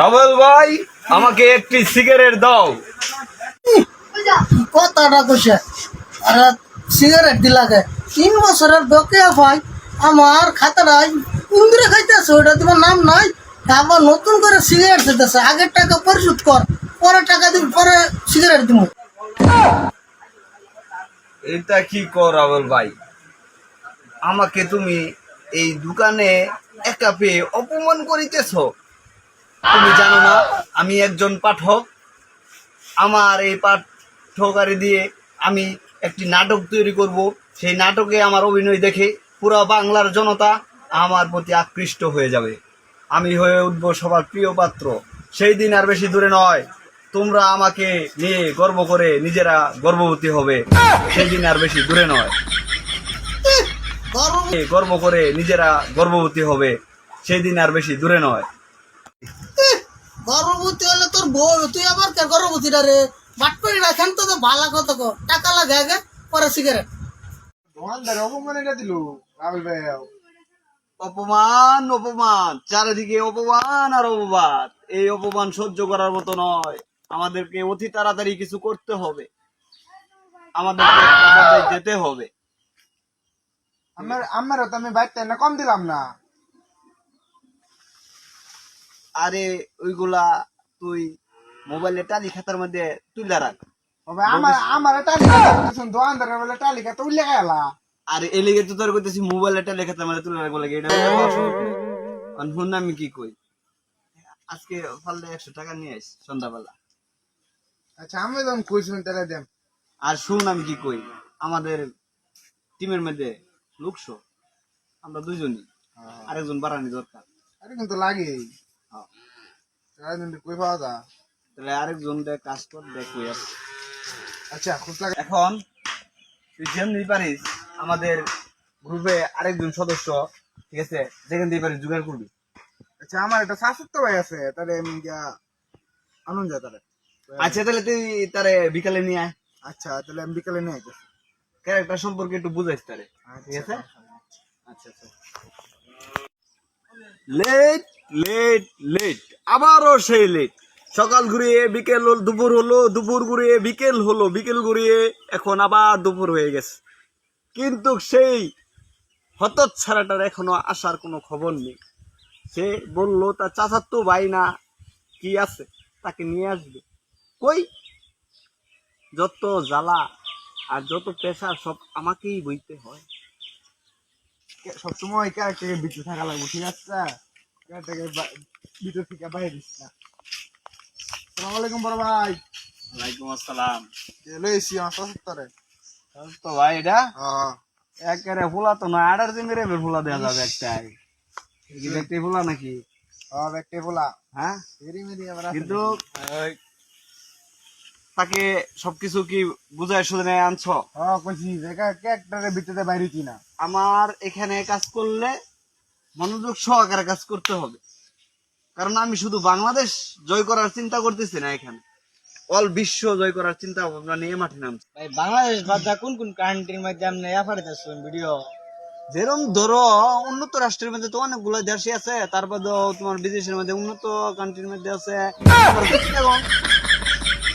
রাবেল ভাই আমাকে একটি সিগারেট দাও। কথাটা কইছে আরে সিগারেট দিলাকে তিন বছরের বকেয়া ভাই আমার খাতাটা ইন্দ্রে খাইতেছে ওটা তোমার নাম নাই? আবার নতুন করে সিগারেট দিতেছে আগের টাকা পরিশোধ কর পরে টাকা দিবি পরে সিগারেট দিব। এটা কি কর রাবেল ভাই? আমাকে তুমি এই দোকানে একা পেয়ে অপমান করিতেছ? তুমি জানো না, আমি একজন পাঠক। আমার এই পাঠকারি দিয়ে আমি একটি নাটক তৈরি করব। সেই নাটকে আমার অভিনয় দেখে পুরো বাংলার জনতা আমার প্রতি আকৃষ্ট হয়ে যাবে। আমি হয়ে উঠবো সবার প্রিয় পাত্র। সেই দিন আর বেশি দূরে নয়, তোমরা আমাকে নিয়ে গর্ব করে নিজেরা গর্ভবতী হবে। সেই দিন আর বেশি দূরে নয়। গর্ব করে নিজেরা গর্ভবতী হবে। সেই দিন আর বেশি দূরে নয়। গর্ভবতী হলে তোর বউ তুই আবার কে গর্ভবতীটা রে? বাট করে রাখেন তো তো ভালো কথা কো টাকা লাগে আগে পরে সিগারেট। দোকানদার অপমান এটা দিল রাহুল ভাই। অপমান অপমান। চারিদিকে অপমান আর অপবাদ। এই অপমান সহ্য করার মতো নয়। আমাদেরকে অতি তাড়াতাড়ি কিছু করতে হবে। আমাদের যেতে হবে। আমার আমারও তো আমি বাইরটা না কম দিলাম না। আরে ওইগুলা তুই মোবাইলে টালি খাতার মধ্যে তুলে রাখ। আমার দোকানদারের বলে উল্লেখ গেলা। আর এই লেগে তো তোর কইতেছি মোবাইলে টালি খাতার মধ্যে তুলে রাখব লাগে এটা শুন আমি কি কই? আজকে ফাললে একশো টাকা নিয়ে আস সন্ধ্যাবেলা। আচ্ছা আমি যখন কইছিলাম তাহলে দেন। আর শুন আমি কি কই? আমাদের টিমের মধ্যে লোকশো আমরা দুইজনই। আরেকজন বাড়ানি দরকার। আরে কিন্তু লাগে হ্যাঁ। কই পাওয়া যা তাহলে আরেকজন দেখ কাজ কর দেখ কই আছে। আচ্ছা খুব এখন তুই যেমনি পারিস আমাদের গ্রুপে আরেকজন সদস্য ঠিক আছে? যেখান দিয়ে পারিস জোগাড় করবি। আচ্ছা আমার একটা শাশুড় ভাই আছে তাহলে আনন্দ তাহলে আচ্ছা তাহলে তুই তারে বিকালে নিয়ে আয়। আচ্ছা তাহলে আমি বিকালে নিয়ে আইতেছি। ক্যারেক্টার সম্পর্কে একটু বুঝাইস তারে ঠিক আছে? আচ্ছা আচ্ছা। লেট লেট লেট আবারও সেই লেট সকাল ঘুরিয়ে, বিকেল হল, দুপুর হলো, দুপুর ঘুরিয়ে, বিকেল হলো, বিকেল ঘুরিয়ে, এখন আবার দুপুর হয়ে গেছে। কিন্তু সেই হতচ্ছাড়াটার এখনও আসার কোনো খবর নেই। সে বলল তার চাচার তো ভাই না, কি আছে? তাকে নিয়ে আসবে। কই? যত জ্বালা আর যত পেশা সব আমাকেই বইতে হয়। সবসময় ক্যারেক্টারের ভিতরে থাকা লাগবে, ঠিক আছে? ক্যারেক্টারের ভিতর থেকে বাইরে দিস না। সালাম আলাইকুম বড় ভাই। ওয়ালাইকুম আসসালাম। লইছি আমার সত্তরে তো ভাই এটা? হ্যাঁ। একেবারে ফুলা তো না আডার দিন রে ফুলা দেওয়া যাবে একটাই কি ফুলা নাকি? হ্যাঁ হ্যাঁ? কিন্তু তাকে সবকিছু কি বুঝায় শুনে আনছ? হ্যাঁ কইছি ক্যারেক্টারের ভিতরে বাইরে কিনা? আমার এখানে কাজ করলে মনোযোগ সহকারে কাজ করতে হবে। কারণ আমি শুধু বাংলাদেশ জয় করার চিন্তা করতেছি না এখানে। অল বিশ্ব জয় করার চিন্তা ভাবনা নিয়ে মাঠে নামছি। ভাই বাংলাদেশ বাদ দা কোন কোন কান্ট্রির মধ্যে আপনি এফারে যাচ্ছেন ভিডিও যেরকম ধরো উন্নত রাষ্ট্রের মধ্যে তো অনেকগুলো দেশই আছে তারপর তোমার বিদেশের মধ্যে উন্নত কান্ট্রির মধ্যে আছে।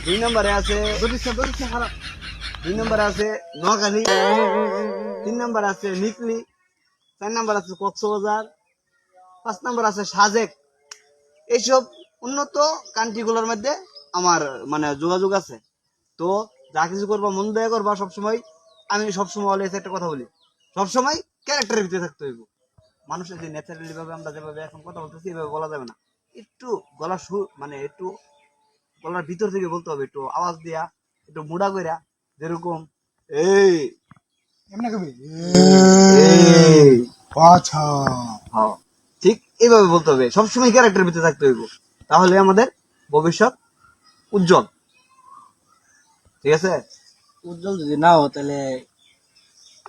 দুই নম্বরে আছে দুই নম্বরে আছে নোয়াখালী। তিন নম্বর আছে নিকলি। চার নম্বর আছে কক্সবাজার, পাঁচ নম্বর আছে সাজেক। এইসব উন্নত কান্ট্রি গুলোর মধ্যে আমার মানে যোগাযোগ আছে। তো যা কিছু করবা, মন দয়া করবা, সবসময় আমি সবসময় অলওয়েজ একটা কথা বলি, সবসময় ক্যারেক্টারের ভিতরে থাকতে হইব। মানুষের যে ন্যাচারালি ভাবে আমরা যেভাবে এখন কথা বলতেছি, এভাবে বলা যাবে না। একটু গলা সুর মানে একটু গলার ভিতর থেকে বলতে হবে, একটু আওয়াজ দিয়া, একটু মুড়া কইরা, যেরকম, এই এমনি কবি? আচ্ছা। হ্যাঁ, ঠিক এইভাবে বলতে হবে। সবসময় ক্যারেক্টার ভিতরে থাকতে হইব। তাহলে আমাদের ভবিষ্যৎ উজ্জ্বল। ঠিক আছে? উজ্জ্বল যদি না হো তাহলে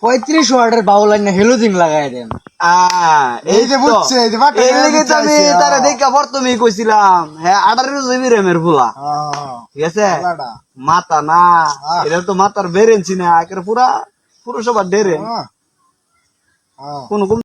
পঁয়ত্রিশ ওয়ার্ডের বাউল লাইনে হেলুদিং লাগাই দেন। এই যে। বুঝছে, এই যে এই লেগে তো আমি তারা হ্যাঁ। দেখা প্রথমেই কইছিলাম হ্যাঁ আঠারো জিবি ফুলা। হ্যাঁ। ঠিক আছে। মাথা না। এটা তো মাথার বেরেনছি না একেবারে পুরা পুরো সবার ডেরে হ্যাঁ। কোন